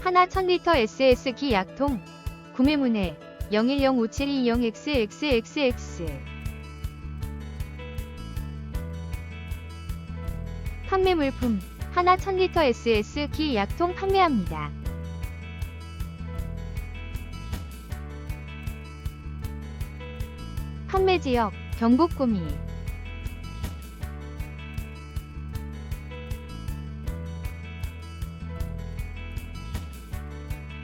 하나 1000리터 SS기 약통 구매 문의 01057220XXXX 판매 물품 하나 1000리터 SS기 약통 판매합니다. 판매 지역 경북 구미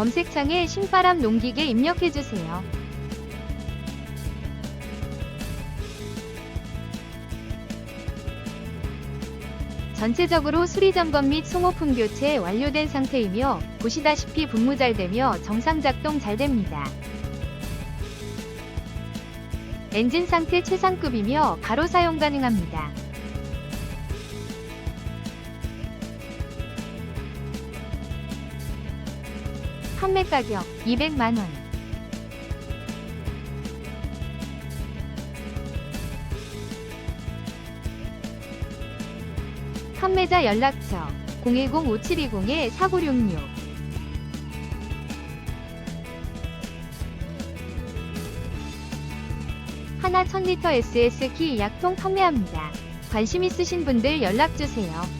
검색창에 신바람 농기계 입력해주세요. 전체적으로 수리 점검 및 송호품 교체 완료된 상태이며 보시다시피 분무 잘 되며 정상 작동 잘 됩니다. 엔진 상태 최상급이며 바로 사용 가능합니다. 판매 가격 200만 원 판매자 연락처 010-5720-4966 하나 1000리터 SS키 약통 판매합니다. 관심 있으신 분들 연락주세요.